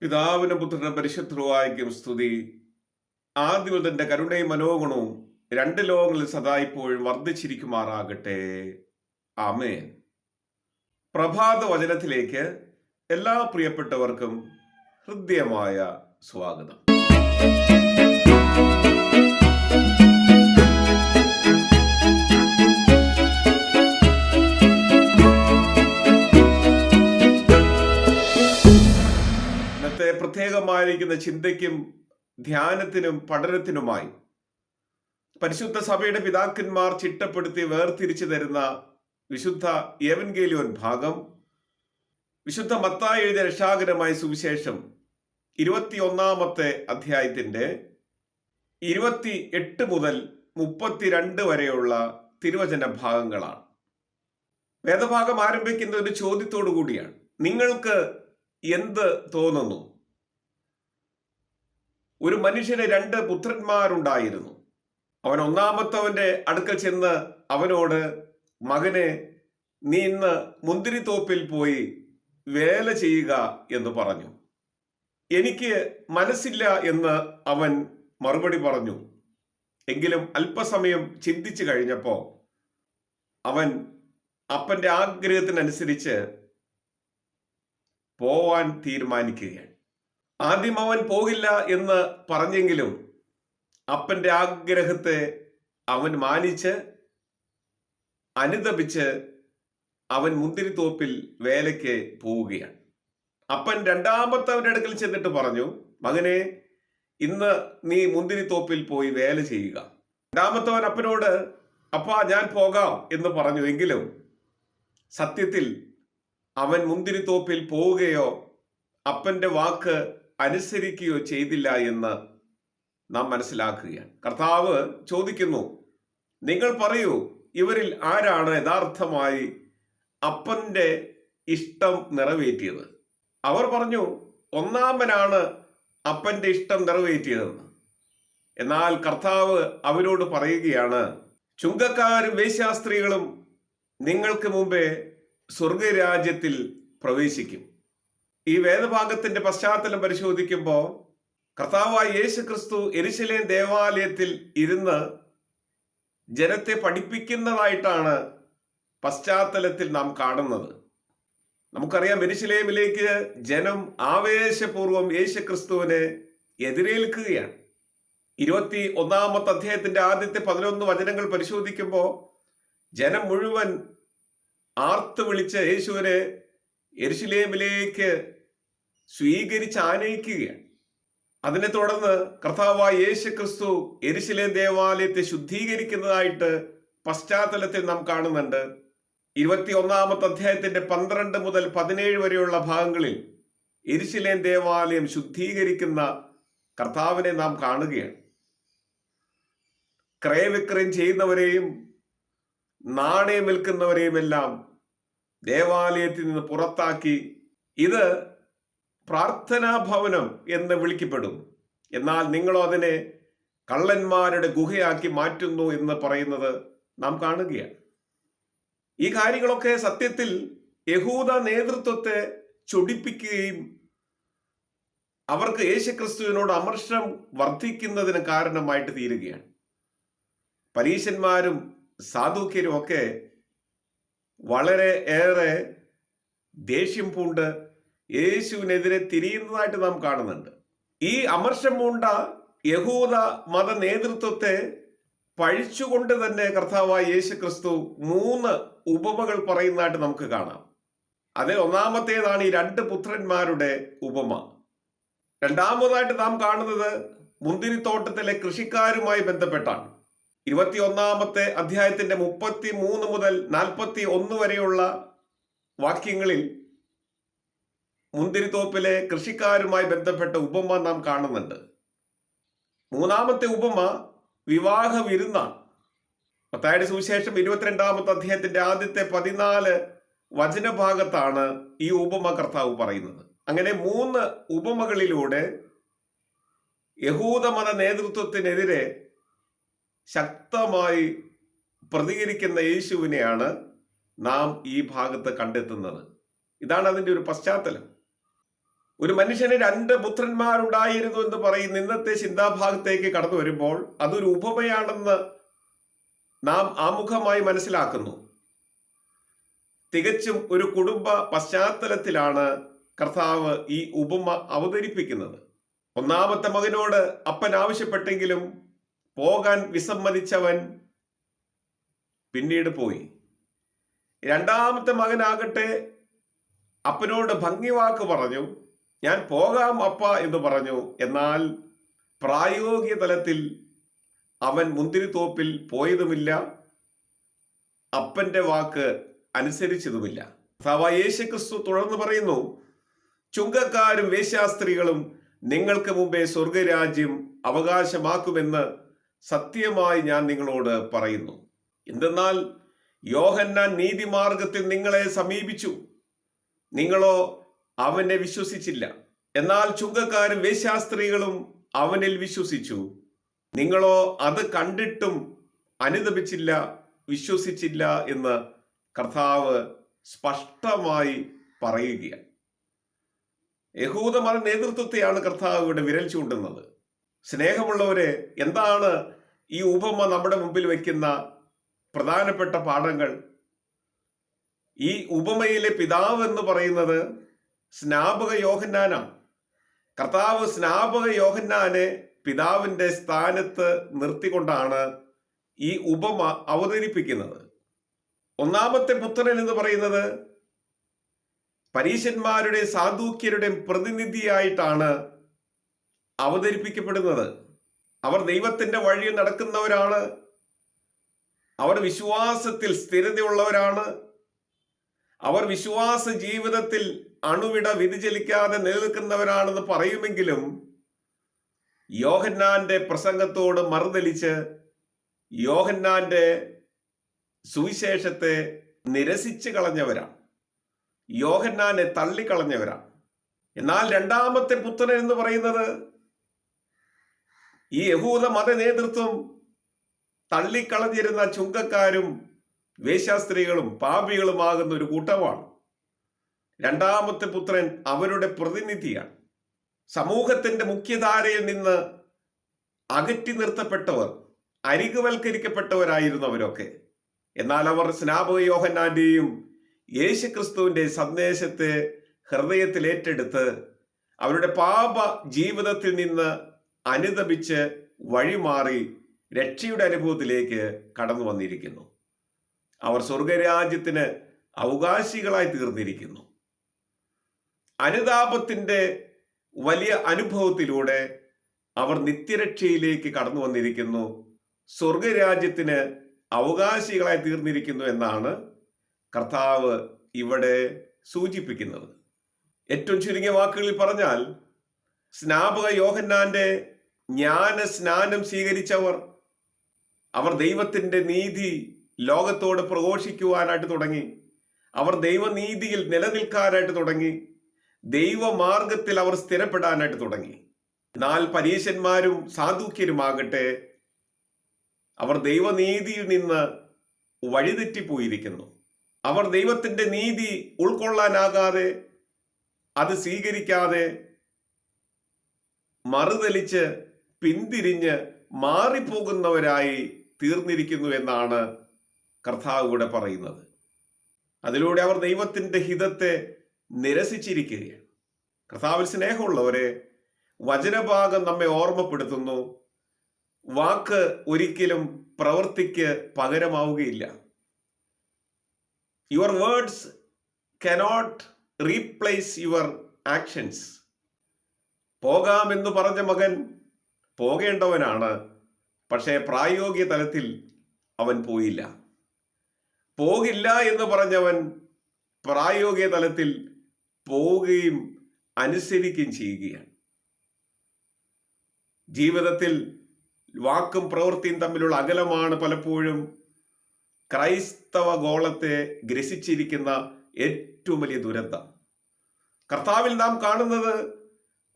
പിതാവിനും പുത്രനും പരിശുദ്ധവായിക്കും സ്തുതി. ആദ്യം കരുണയും മനോഗുണവും രണ്ട് ലോകങ്ങളിൽ സദാ ഇപ്പോഴും വർദ്ധിച്ചിരിക്കുമാറാകട്ടെ. ആമേൻ. പ്രഭാത വചനത്തിലേക്ക് എല്ലാ പ്രിയപ്പെട്ടവർക്കും ഹൃദ്യമായ സ്വാഗതം. പ്രത്യേകമായിരിക്കുന്ന ചിന്തയ്ക്കും ധ്യാനത്തിനും പഠനത്തിനുമായി പരിശുദ്ധ സഭയുടെ പിതാക്കന്മാർ ചിട്ടപ്പെടുത്തി വേർതിരിച്ചു തരുന്ന വിശുദ്ധ ഏവൻഗേലിയോൻ ഭാഗം വിശുദ്ധ മത്തായി എഴുതിയ രക്ഷാകരമായ സുവിശേഷം ഇരുപത്തിയൊന്നാമത്തെ അധ്യായത്തിന്റെ ഇരുപത്തി എട്ട് മുതൽ മുപ്പത്തിരണ്ട് വരെയുള്ള തിരുവചന ഭാഗങ്ങളാണ്. വേദഭാഗം ആരംഭിക്കുന്ന ഒരു ചോദ്യത്തോടു കൂടിയാണ് നിങ്ങൾക്ക് എന്ത് തോന്നുന്നു? ഒരു മനുഷ്യന് രണ്ട് പുത്രന്മാരുണ്ടായിരുന്നു. അവൻ ഒന്നാമത്തവന്റെ അടുക്കൽ ചെന്ന് അവനോട് മകനെ നീ ഇന്ന് മുന്തിരിത്തോപ്പിൽ പോയി വേല ചെയ്യുക എന്ന് പറഞ്ഞു. എനിക്ക് മനസ്സില്ല എന്ന് അവൻ മറുപടി പറഞ്ഞു. എങ്കിലും അല്പസമയം ചിന്തിച്ചു കഴിഞ്ഞപ്പോൾ അവൻ അപ്പന്റെ ആഗ്രഹത്തിനനുസരിച്ച് പോവാൻ തീരുമാനിക്കുകയാണ്. ആദ്യം അവൻ പോകില്ല എന്ന് പറഞ്ഞെങ്കിലും അപ്പന്റെ ആഗ്രഹത്തെ അവൻ മാനിച്ച് അനുദപിച്ച് അവൻ മുന്തിരിത്തോപ്പിൽ വേലയ്ക്ക് പോവുകയാണ്. അപ്പൻ രണ്ടാമത്തെ രണ്ടാമത്തവന്റെ അടുക്കൽ ചെന്നിട്ട് പറഞ്ഞു മകനെ ഇന്ന് നീ മുന്തിരിത്തോപ്പിൽ പോയി വേല ചെയ്യുക. രണ്ടാമത്തവൻ അപ്പനോട് അപ്പാ ഞാൻ പോകാം എന്ന് പറഞ്ഞു എങ്കിലും സത്യത്തിൽ അവൻ മുന്തിരിത്തോപ്പിൽ പോവുകയോ അപ്പന്റെ വാക്ക് അനുസരിക്കുകയോ ചെയ്തില്ല എന്ന് നാം മനസ്സിലാക്കുകയാണ്. കർത്താവ് ചോദിക്കുന്നു നിങ്ങൾ പറയൂ ഇവരിൽ ആരാണ് യഥാർത്ഥമായി അപ്പന്റെ ഇഷ്ടം നിറവേറ്റിയത്? അവർ പറഞ്ഞു ഒന്നാമനാണ് അപ്പന്റെ ഇഷ്ടം നിറവേറ്റിയതെന്ന്. എന്നാൽ കർത്താവ് അവരോട് പറയുകയാണ് ചുങ്കക്കാരും വേശ്യാസ്ത്രീകളും നിങ്ങൾക്ക് മുമ്പേ സ്വർഗരാജ്യത്തിൽ പ്രവേശിക്കും. ഈ വേദഭാഗത്തിന്റെ പശ്ചാത്തലം പരിശോധിക്കുമ്പോൾ കർത്താവായ യേശു ക്രിസ്തു എരിശിലേം ദേവാലയത്തിൽ ഇരുന്ന് ജനത്തെ പഠിപ്പിക്കുന്നതായിട്ടാണ് പശ്ചാത്തലത്തിൽ നാം കാണുന്നത്. നമുക്കറിയാം എരിശിലേമിലേക്ക് ജനം ആവേശപൂർവം യേശു ക്രിസ്തുവിനെ എതിരേൽക്കുകയാണ്. ഇരുപത്തി ഒന്നാമത്തെ അധ്യായത്തിന്റെ ആദ്യത്തെ പതിനൊന്ന് വചനങ്ങൾ പരിശോധിക്കുമ്പോൾ ജനം മുഴുവൻ ആർത്ത് വിളിച്ച് യേശുവിനെ എരിശിലേമിലേക്ക് സ്വീകരിച്ച് ആനയിക്കുകയാണ് അതിനെ തുടർന്ന് കർത്താവായ യേശു ക്രിസ്തു എരിശിലേം ദേവാലയത്തെ ശുദ്ധീകരിക്കുന്നതായിട്ട് പശ്ചാത്തലത്തിൽ നാം കാണുന്നുണ്ട്. ഇരുപത്തി ഒന്നാമത്തെ അധ്യായത്തിന്റെ പന്ത്രണ്ട് മുതൽ പതിനേഴ് വരെയുള്ള ഭാഗങ്ങളിൽ എരിശിലേം ദേവാലയം ശുദ്ധീകരിക്കുന്ന കർത്താവിനെ നാം കാണുകയാണ്. ക്രയവിക്രയം ചെയ്യുന്നവരെയും നാണയം വിൽക്കുന്നവരെയും എല്ലാം ദേവാലയത്തിൽ നിന്ന് പുറത്താക്കി. ഇത് പ്രാർത്ഥനാ ഭവനം എന്ന് വിളിക്കപ്പെടും. എന്നാൽ നിങ്ങളോ അതിനെ കള്ളന്മാരുടെ ഗുഹയാക്കി മാറ്റുന്നു എന്ന് പറയുന്നത് നാം കാണുകയാണ്. ഈ കാര്യങ്ങളൊക്കെ സത്യത്തിൽ യഹൂദ നേതൃത്വത്തെ ചൊടിപ്പിക്കുകയും അവർക്ക് യേശുക്രിസ്തുവിനോട് അമർഷം വർദ്ധിക്കുന്നതിന് കാരണമായിട്ട് തീരുകയാണ്. പരീശന്മാരും സാധുക്യരും ഒക്കെ വളരെ ഏറെ ദേഷ്യം പൂണ്ട് യേശുവിനെതിരെ തിരിയുന്നതായിട്ട് നാം കാണുന്നുണ്ട്. ഈ അമർഷം പൂണ്ട യഹൂദ മത നേതൃത്വത്തെ പഴിച്ചുകൊണ്ട് തന്നെ കർത്താവായ യേശു ക്രിസ്തു മൂന്ന് ഉപമകൾ പറയുന്നതായിട്ട് നമുക്ക് കാണാം. അതിൽ ഒന്നാമത്തേതാണ് ഈ രണ്ട് പുത്രന്മാരുടെ ഉപമ. രണ്ടാമതായിട്ട് നാം കാണുന്നത് മുന്തിരിത്തോട്ടത്തിലെ കൃഷിക്കാരുമായി ബന്ധപ്പെട്ടാണ്. ഇരുപത്തിയൊന്നാമത്തെ അധ്യായത്തിന്റെ മുപ്പത്തി മൂന്ന് മുതൽ നാൽപ്പത്തി ഒന്ന് വരെയുള്ള വാക്യങ്ങളിൽ മുന്തിരിത്തോപ്പിലെ കൃഷിക്കാരുമായി ബന്ധപ്പെട്ട ഉപമ നാം കാണുന്നുണ്ട്. മൂന്നാമത്തെ ഉപമ വിവാഹ വിരുന്നാണ്. പത്തായുടെ സുവിശേഷം ഇരുപത്തിരണ്ടാമത്തെ അധ്യായത്തിന്റെ ആദ്യത്തെ പതിനാല് വചനഭാഗത്താണ് ഈ ഉപമ കർത്താവ് പറയുന്നത്. അങ്ങനെ മൂന്ന് ഉപമകളിലൂടെ യഹൂദമത നേതൃത്വത്തിനെതിരെ ശക്തമായി പ്രതികരിക്കുന്ന യേശുവിനെയാണ് നാം ഈ ഭാഗത്ത് കണ്ടെത്തുന്നത്. ഇതാണ് അതിന്റെ ഒരു പശ്ചാത്തലം. ഒരു മനുഷ്യന് രണ്ട് പുത്രന്മാരുണ്ടായിരുന്നു എന്ന് പറയും ഇന്നത്തെ ചിന്താഭാഗത്തേക്ക് കടന്നു വരുമ്പോൾ അതൊരു ഉപമയാണെന്ന് നാം ആമുഖമായി മനസ്സിലാക്കുന്നു. തികച്ചും ഒരു കുടുംബ പശ്ചാത്തലത്തിലാണ് കർത്താവ് ഈ ഉപമ അവതരിപ്പിക്കുന്നത്. ഒന്നാമത്തെ മകനോട് അപ്പൻ ആവശ്യപ്പെട്ടെങ്കിലും പോകാൻ വിസമ്മതിച്ചവൻ പിന്നീട് പോയി. രണ്ടാമത്തെ മകനാകട്ടെ അപ്പനോട് ഭംഗിവാക്ക് പറഞ്ഞു ഞാൻ പോകാം അപ്പ എന്ന് പറഞ്ഞു. എന്നാൽ പ്രായോഗിക തലത്തിൽ അവൻ മുന്തിരിത്തോപ്പിൽ പോയതുമില്ല അപ്പന്റെ വാക്ക് അനുസരിച്ചതുമില്ല. യേശു ക്രിസ്തു തുടർന്ന് പറയുന്നു ചുങ്കക്കാരും വേശ്യാസ്ത്രീകളും നിങ്ങൾക്ക് മുമ്പേ സ്വർഗരാജ്യം അവകാശമാക്കുമെന്ന് സത്യമായി ഞാൻ നിങ്ങളോട് പറയുന്നു. എന്തെന്നാൽ യോഹന്നാൻ നീതിമാർഗത്തിൽ നിങ്ങളെ സമീപിച്ചു. നിങ്ങളോ അവനെ വിശ്വസിച്ചില്ല. എന്നാൽ ചുങ്കക്കാരും വേശ്യാസ്ത്രീകളും അവനിൽ വിശ്വസിച്ചു. നിങ്ങളോ അത് കണ്ടിട്ടും അനുദപിച്ചില്ല വിശ്വസിച്ചില്ല എന്ന് കർത്താവ് സ്പഷ്ടമായി പറയുകയാണ്. യഹൂദമത നേതൃത്വത്തെയാണ് കർത്താവ് ഇവിടെ വിരൽ ചൂണ്ടുന്നത്. സ്നേഹമുള്ളവരെ എന്താണ് ഈ ഉപമ നമ്മുടെ മുമ്പിൽ വയ്ക്കുന്ന പ്രധാനപ്പെട്ട പാഠങ്ങൾ? ഈ ഉപമയിലെ പിതാവ് എന്ന് പറയുന്നത് സ്നാപക യോഹന്നാനാണ് കർത്താവ് സ്നാപക യോഹന്നാനെ പിതാവിന്റെ സ്ഥാനത്ത് നിർത്തിക്കൊണ്ടാണ് ഈ ഉപമ അവതരിപ്പിക്കുന്നത്. ഒന്നാമത്തെ പുത്രൻ എന്ന് പറയുന്നത് പരീശന്മാരുടെയും സാധൂക്യരുടെ പ്രതിനിധിയായിട്ടാണ് അവതരിപ്പിക്കപ്പെടുന്നത്. അവർ ദൈവത്തിന്റെ വഴിയിൽ നടക്കുന്നവരാണ്. അവർ വിശ്വാസത്തിൽ സ്ഥിരതയുള്ളവരാണ്. അവർ വിശ്വാസ ജീവിതത്തിൽ അണുവിട വ്യതിചലിക്കാതെ നിലനിൽക്കുന്നവരാണെന്ന് പറയുമെങ്കിലും യോഹന്നാന്റെ പ്രസംഗത്തോട് മറുതലിച്ച് യോഹന്നാന്റെ സുവിശേഷത്തെ നിരസിച്ച് കളഞ്ഞവരാണ്. യോഹന്നാനെ തള്ളിക്കളഞ്ഞവരാണ്. എന്നാൽ രണ്ടാമത്തെ പുത്രൻ എന്ന് പറയുന്നത് ഈ യഹൂദ മത നേതൃത്വം തള്ളിക്കളഞ്ഞിരുന്ന ചുങ്കക്കാരും വേശ്യാസ്ത്രീകളും പാപികളുമാകുന്ന ഒരു കൂട്ടമാണ്. രണ്ടാമത്തെ പുത്രൻ അവരുടെ പ്രതിനിധിയാണ്. സമൂഹത്തിന്റെ മുഖ്യധാരയിൽ നിന്ന് അകറ്റി നിർത്തപ്പെട്ടവർ അരികുവൽക്കരിക്കപ്പെട്ടവരായിരുന്നു അവരൊക്കെ എന്നാൽ അവർ സ്നാപക യോഹന്നാന്റെയും യേശുക്രിസ്തുവിന്റെ സന്ദേശത്തെ ഹൃദയത്തിൽ ഏറ്റെടുത്ത് അവരുടെ പാപ ജീവിതത്തിൽ നിന്ന് അനുദപിച്ച് വഴിമാറി രക്ഷയുടെ അനുഭവത്തിലേക്ക് കടന്നു വന്നിരിക്കുന്നു. അവർ സ്വർഗരാജ്യത്തിന് അവകാശികളായി തീർന്നിരിക്കുന്നു. അനുതാപത്തിന്റെ വലിയ അനുഭവത്തിലൂടെ അവർ നിത്യരക്ഷയിലേക്ക് കടന്നു വന്നിരിക്കുന്നു. സ്വർഗരാജ്യത്തിന് അവകാശികളായി തീർന്നിരിക്കുന്നു എന്നാണ് കർത്താവ് ഇവിടെ സൂചിപ്പിക്കുന്നത്. ഏറ്റവും ചുരുങ്ങിയ വാക്കുകളിൽ പറഞ്ഞാൽ സ്നാപക യോഹന്നാന്റെ ജ്ഞാന സ്നാനം സ്വീകരിച്ചവർ അവർ ദൈവത്തിന്റെ നീതി ലോകത്തോട് പ്രഘോഷിക്കുവാനായിട്ട് തുടങ്ങി. അവർ ദൈവനീതിയിൽ നിലനിൽക്കാനായിട്ട് തുടങ്ങി. ദൈവമാർഗത്തിൽ അവർ സ്ഥിരപ്പെടാനായിട്ട് തുടങ്ങി. എന്നാൽ പരീശന്മാരും സാധുക്യരുമാകട്ടെ അവർ ദൈവനീതിയിൽ നിന്ന് വഴിതെറ്റിപ്പോയിരിക്കുന്നു. അവർ ദൈവത്തിന്റെ നീതി ഉൾക്കൊള്ളാനാകാതെ അത് സ്വീകരിക്കാതെ മറുതലിച്ച് പിന്തിരിഞ്ഞ് മാറിപ്പോകുന്നവരായി തീർന്നിരിക്കുന്നു എന്നാണ് കർത്താവ് ഇവിടെ പറയുന്നത്. അതിലൂടെ അവർ ദൈവത്തിന്റെ ഹിതത്തെ നിരസിച്ചിരിക്കുകയാണ്. കർത്താവിൽ സ്നേഹമുള്ളവരെ വചനഭാഗം നമ്മെ ഓർമ്മപ്പെടുത്തുന്നു. വാക്ക് ഒരിക്കലും പ്രവൃത്തിക്ക് പകരമാവുകയില്ല. Your words cannot replace your actions പോകാമെന്ന് പറഞ്ഞ മകൻ പോകേണ്ടവനാണ്. പക്ഷേ പ്രായോഗിക തലത്തിൽ അവൻ പോയില്ല. പോകില്ല എന്ന് പറഞ്ഞവൻ പ്രായോഗിക തലത്തിൽ പോവുകയും അനുസരിക്കുകയും ചെയ്യുകയാണ്. ജീവിതത്തിൽ വാക്കും പ്രവൃത്തിയും തമ്മിലുള്ള അകലമാണ് പലപ്പോഴും ക്രൈസ്തവ ഗോളത്തെ ഗ്രസിച്ചിരിക്കുന്ന ഏറ്റവും വലിയ ദുരന്തം. കർത്താവിൽ നാം കാണുന്നത്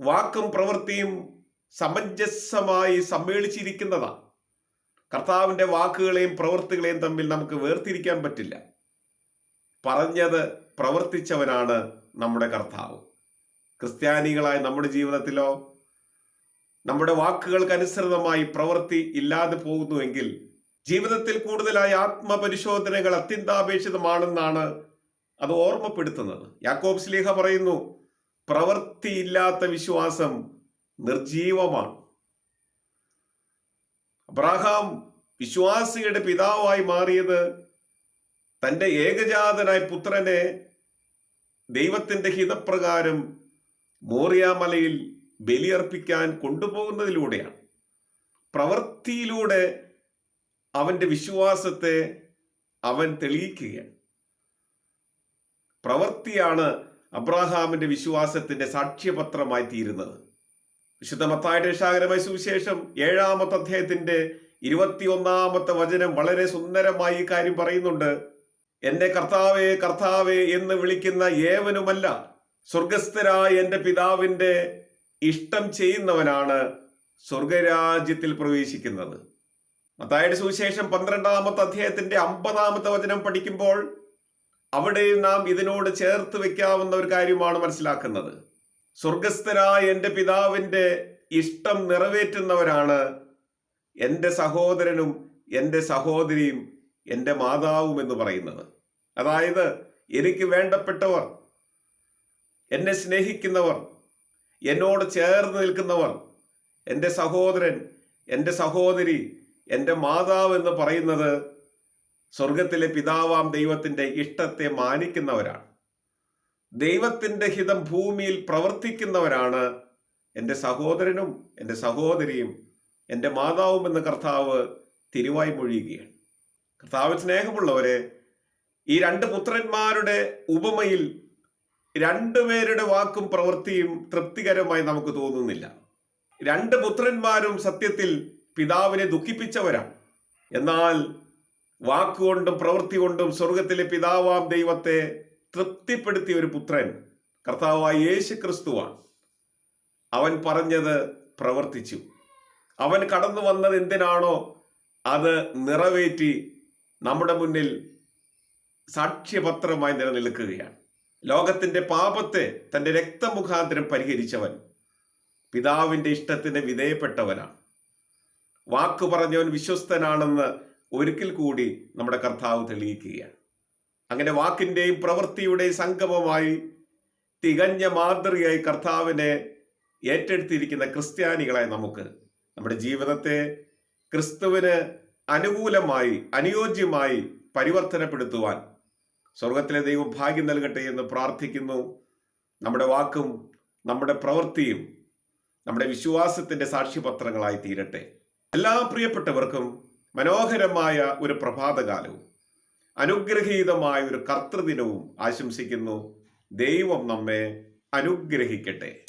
വാക്കും പ്രവൃത്തിയും സമഞ്ജസമായി സമ്മേളിച്ചിരിക്കുന്നതാണ് കർത്താവിന്റെ വാക്കുകളെയും പ്രവൃത്തികളെയും തമ്മിൽ നമുക്ക് വേർതിരിക്കാൻ പറ്റില്ല. പറഞ്ഞത് പ്രവർത്തിച്ചവനാണ് നമ്മുടെ കർത്താവ്. ക്രിസ്ത്യാനികളായ നമ്മുടെ ജീവിതത്തിലോ നമ്മുടെ വാക്കുകൾക്കനുസൃതമായി പ്രവൃത്തി ഇല്ലാതെ പോകുന്നുവെങ്കിൽ ജീവിതത്തിൽ കൂടുതലായി ആത്മപരിശോധനകൾ അത്യന്താപേക്ഷിതമാണെന്നാണ് അത് ഓർമ്മപ്പെടുത്തുന്നത്. യാക്കോബ് സ്ലീഹ പറയുന്നു പ്രവൃത്തിയില്ലാത്ത വിശ്വാസം നിർജീവമാണ്. അബ്രാഹാം വിശ്വാസിയുടെ പിതാവായി മാറിയത് തന്റെ ഏകജാതനായ പുത്രനെ ദൈവത്തിന്റെ ഹിതപ്രകാരം മോറിയാമലയിൽ ബലിയർപ്പിക്കാൻ കൊണ്ടുപോകുന്നതിലൂടെയാണ്. പ്രവൃത്തിയിലൂടെ അവന്റെ വിശ്വാസത്തെ അവൻ തെളിയിക്കുകയാണ്. പ്രവൃത്തിയാണ് അബ്രാഹാമിന്റെ വിശ്വാസത്തിന്റെ സാക്ഷ്യപത്രമായി തീരുന്നത്. വിശുദ്ധ മത്തായുടെ ശാകരമായ സുവിശേഷം ഏഴാമത്തെ അധ്യായത്തിന്റെ ഇരുപത്തിയൊന്നാമത്തെ വചനം വളരെ സുന്ദരമായി ഈ കാര്യം പറയുന്നുണ്ട്. എന്റെ കർത്താവേ കർത്താവേ എന്ന് വിളിക്കുന്ന ഏവനുമല്ല സ്വർഗസ്ഥരായ എന്റെ പിതാവിന്റെ ഇഷ്ടം ചെയ്യുന്നവനാണ് സ്വർഗരാജ്യത്തിൽ പ്രവേശിക്കുന്നത്. മത്തായുടെ സുവിശേഷം പന്ത്രണ്ടാമത്തെ അധ്യായത്തിന്റെ അമ്പതാമത്തെ വചനം പഠിക്കുമ്പോൾ അവിടെയും നാം ഇതിനോട് ചേർത്ത് വെക്കാവുന്ന ഒരു കാര്യമാണ് മനസ്സിലാക്കുന്നത്. സ്വർഗസ്ഥരായ എന്റെ പിതാവിന്റെ ഇഷ്ടം നിറവേറ്റുന്നവരാണ് എന്റെ സഹോദരനും എന്റെ സഹോദരിയും എന്റെ മാതാവും എന്ന് പറയുന്നത്. അതായത് എനിക്ക് വേണ്ടപ്പെട്ടവർ എന്നെ സ്നേഹിക്കുന്നവർ എന്നോട് ചേർന്ന് നിൽക്കുന്നവർ എന്റെ സഹോദരൻ എന്റെ സഹോദരി എന്റെ മാതാവ് എന്ന് പറയുന്നത് സ്വർഗത്തിലെ പിതാവാം ദൈവത്തിന്റെ ഇഷ്ടത്തെ മാനിക്കുന്നവരാണ്. ദൈവത്തിന്റെ ഹിതം ഭൂമിയിൽ പ്രവർത്തിക്കുന്നവരാണ് എന്റെ സഹോദരനും എന്റെ സഹോദരിയും എന്റെ മാതാവും എന്ന കർത്താവ് തിരുവായി മൊഴിയുകയാണ്. കർത്താവ് സ്നേഹമുള്ളവരെ ഈ രണ്ട് പുത്രന്മാരുടെ ഉപമയിൽ രണ്ടുപേരുടെ വാക്കും പ്രവൃത്തിയും തൃപ്തികരമായി നമുക്ക് തോന്നുന്നില്ല. രണ്ട് പുത്രന്മാരും സത്യത്തിൽ പിതാവിനെ ദുഃഖിപ്പിച്ചവരാണ്. എന്നാൽ വാക്കുകൊണ്ടും പ്രവൃത്തി കൊണ്ടും സ്വർഗത്തിലെ പിതാവാം ദൈവത്തെ തൃപ്തിപ്പെടുത്തിയ ഒരു പുത്രൻ കർത്താവായ യേശു ക്രിസ്തുവാണ് അവൻ പറഞ്ഞത് പ്രവർത്തിച്ചു. അവൻ കടന്നു വന്നത് എന്തിനാണോ? അത് നിറവേറ്റി നമ്മുടെ മുന്നിൽ സാക്ഷ്യപത്രമായി നിലനിൽക്കുകയാണ്. ലോകത്തിന്റെ പാപത്തെ തന്റെ രക്തമുഖാന്തരം പരിഹരിച്ചവൻ പിതാവിന്റെ ഇഷ്ടത്തിന് വിധേയപ്പെട്ടവനാണ്. വാക്കു പറഞ്ഞവൻ വിശ്വസ്തനാണെന്ന് ഒരിക്കൽ കൂടി നമ്മുടെ കർത്താവ് തെളിയിക്കുകയാണ്. അങ്ങനെ വാക്കിന്റെയും പ്രവൃത്തിയുടെയും സംഗമമായി തികഞ്ഞ മാതൃകയായി കർത്താവിനെ ഏറ്റെടുത്തിരിക്കുന്ന ക്രിസ്ത്യാനികളായി നമുക്ക് നമ്മുടെ ജീവിതത്തെ ക്രിസ്തുവിന് അനുകൂലമായി അനുയോജ്യമായി പരിവർത്തനപ്പെടുത്തുവാൻ സ്വർഗത്തിലെ ദൈവം ഭാഗ്യം നൽകട്ടെ എന്ന് പ്രാർത്ഥിക്കുന്നു. നമ്മുടെ വാക്കും നമ്മുടെ പ്രവൃത്തിയും നമ്മുടെ വിശ്വാസത്തിന്റെ സാക്ഷ്യപത്രങ്ങളായി തീരട്ടെ. എല്ലാ പ്രിയപ്പെട്ടവർക്കും മനോഹരമായ ഒരു പ്രഭാതകാലവും. അനുഗ്രഹീതമായ ഒരു കർത്തൃദിനവും ആശംസിക്കുന്നു. ദൈവം നമ്മെ അനുഗ്രഹിക്കട്ടെ.